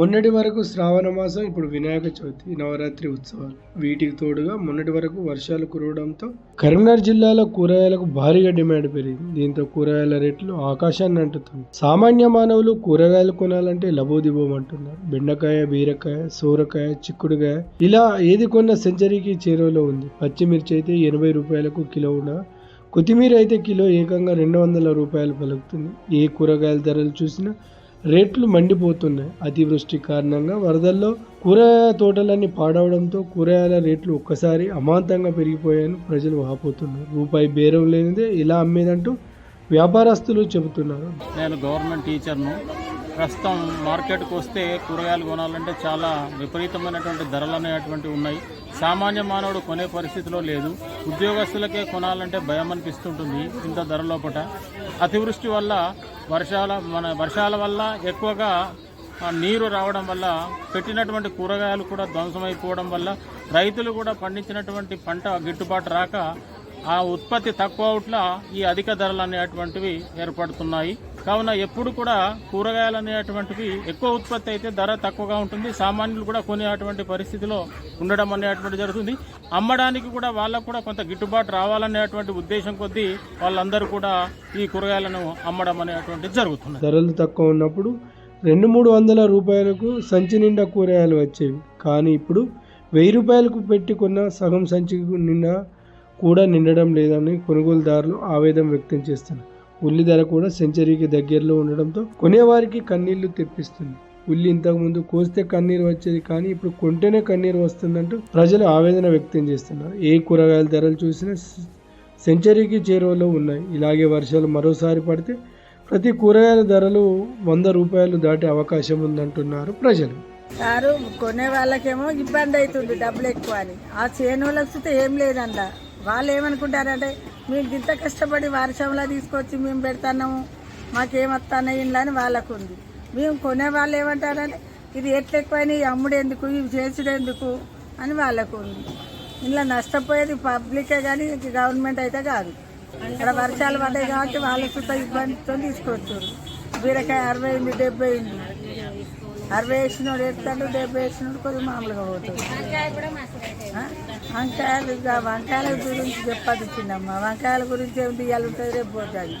మొన్నటి వరకు శ్రావణ మాసం ఇప్పుడు వినాయక చవితి నవరాత్రి ఉత్సవాలు. వీటికి తోడుగా మొన్నటి వరకు వర్షాలు కురవడంతో కరీంనగర్ జిల్లాలో కూరగాయలకు భారీగా డిమాండ్ పెరిగింది. దీంతో కూరగాయల రేట్లు ఆకాశాన్ని అంటుతుంది సామాన్య మానవులు కూరగాయలు కొనాలంటే లబోదిబోమంటున్నారు బెండకాయ బీరకాయ సోరకాయ చిక్కుడుకాయ ఇలా ఏది కొన్న సెంచరీకి చేరువలో ఉంది. పచ్చిమిర్చి అయితే ఎనభై రూపాయలకు కిలో ఉండగా కొత్తిమీర అయితే కిలో ఏకంగా రెండు వందల రూపాయలు పలుకుతుంది. ఏ కూరగాయల ధరలు చూసినా రేట్లు మండిపోతున్నాయి. అతివృష్టి కారణంగా వరదల్లో కూరగాయల తోటలన్నీ పాడవడంతో కూరగాయల రేట్లు ఒక్కసారి అమాంతంగా పెరిగిపోయాయని ప్రజలు వాపోతున్నారు. రూపాయి బేరం లేనిదే ఇలా అమ్మేదంటూ వ్యాపారస్తులు చెబుతున్నారు. నేను గవర్నమెంట్ టీచర్ను. ప్రస్తుతం మార్కెట్కి వస్తే కూరగాయలు కొనాలంటే చాలా విపరీతమైనటువంటి ధరలు అనేటువంటివి ఉన్నాయి. సామాన్య మానవుడు కొనే పరిస్థితిలో లేదు. ఉద్యోగస్తులకే కొనాలంటే భయం అనిపిస్తుంటుంది ఇంత ధరలోపట. అతివృష్టి వల్ల వర్షాల మన వర్షాల వల్ల ఎక్కువగా నీరు రావడం వల్ల పెట్టినటువంటి కూరగాయలు కూడా ధ్వంసమైపోవడం వల్ల రైతులు కూడా పండించినటువంటి పంట గిట్టుబాటు రాక ఆ ఉత్పత్తి తక్కువ అవుట్ల ఈ అధిక ధరలు అనేటువంటివి ఏర్పడుతున్నాయి. కావున ఎప్పుడు కూడా కూరగాయలు అనేటువంటివి ఎక్కువ ఉత్పత్తి అయితే ధర తక్కువగా ఉంటుంది. సామాన్యులు కూడా కొనేటువంటి పరిస్థితిలో ఉండడం అనేటువంటి జరుగుతుంది. అమ్మడానికి కూడా వాళ్ళకు కూడా కొంత గిట్టుబాటు రావాలనేటువంటి ఉద్దేశం కొద్దీ వాళ్ళందరూ కూడా ఈ కూరగాయలను అమ్మడం అనేటువంటిది జరుగుతుంది ధరలు తక్కువ ఉన్నప్పుడు రెండు మూడు వందల రూపాయలకు సంచి నిండా కూరగాయలు వచ్చేవి. కానీ ఇప్పుడు వెయ్యి రూపాయలకు పెట్టుకున్న సగం సంచి నిండా కూడా నిండడం లేదని కొనుగోలుదారులు ఆవేదన వ్యక్తం చేస్తున్నారు. ఉల్లి ధర కూడా సెంచరీకి దగ్గరలో ఉండడంతో కొనేవారికి కన్నీళ్ళు తెప్పిస్తుంది. ఉల్లి ఇంతకుముందు కోస్తే కన్నీరు వచ్చేది కానీ ఇప్పుడు కొంటేనే కన్నీరు వస్తుందంటూ ప్రజలు ఆవేదన వ్యక్తం చేస్తున్నారు. ఏ కూరగాయల ధరలు చూసినా సెంచరీకి చేరువలో ఉన్నాయి. ఇలాగే వర్షాలు మరోసారి పడితే ప్రతి కూరగాయల ధరలు వంద రూపాయలు దాటే అవకాశం ఉందంటున్నారు ప్రజలు. సారు కొనే వాళ్ళకేమో ఇబ్బంది అవుతుంది డబ్బులు ఎక్కువ అని. ఆ చేను వాళ్ళకి ఏం లేదంట. వాళ్ళు ఏమనుకుంటారంటే మేము ఇంత కష్టపడి వర్షంలో తీసుకొచ్చి మేము పెడతాము మాకేమొస్తానే ఇండ్లు అని వాళ్ళకు ఉంది మేము కొనే వాళ్ళు ఏమంటారంటే ఇది ఎట్ల ఎక్కువైనా ఈ అమ్ముడు ఎందుకు ఇవి చేసుడు ఎందుకు అని వాళ్ళకు ఉంది ఇంట్లో నష్టపోయేది పబ్లికే కానీ గవర్నమెంట్ అయితే కాదు. ఇక్కడ వర్షాలు పడ్డాయి కాబట్టి వాళ్ళ చుట్టూ ఇబ్బందితో తీసుకొచ్చారు. బీరకాయ అరవై ఉంది డెబ్బై ఉంది అరవై వేసినోడు ఎత్తాడు డెబ్బై వేసినోడు కొద్దిగా మామూలుగా పోతుంది? వంకాయలు వంకాయల గురించి చెప్పదు చిన్నమ్మ. వంకాయల గురించి ఏమిటి ఇవ్వాలి ఉంటుంది రేపు పోతుంది.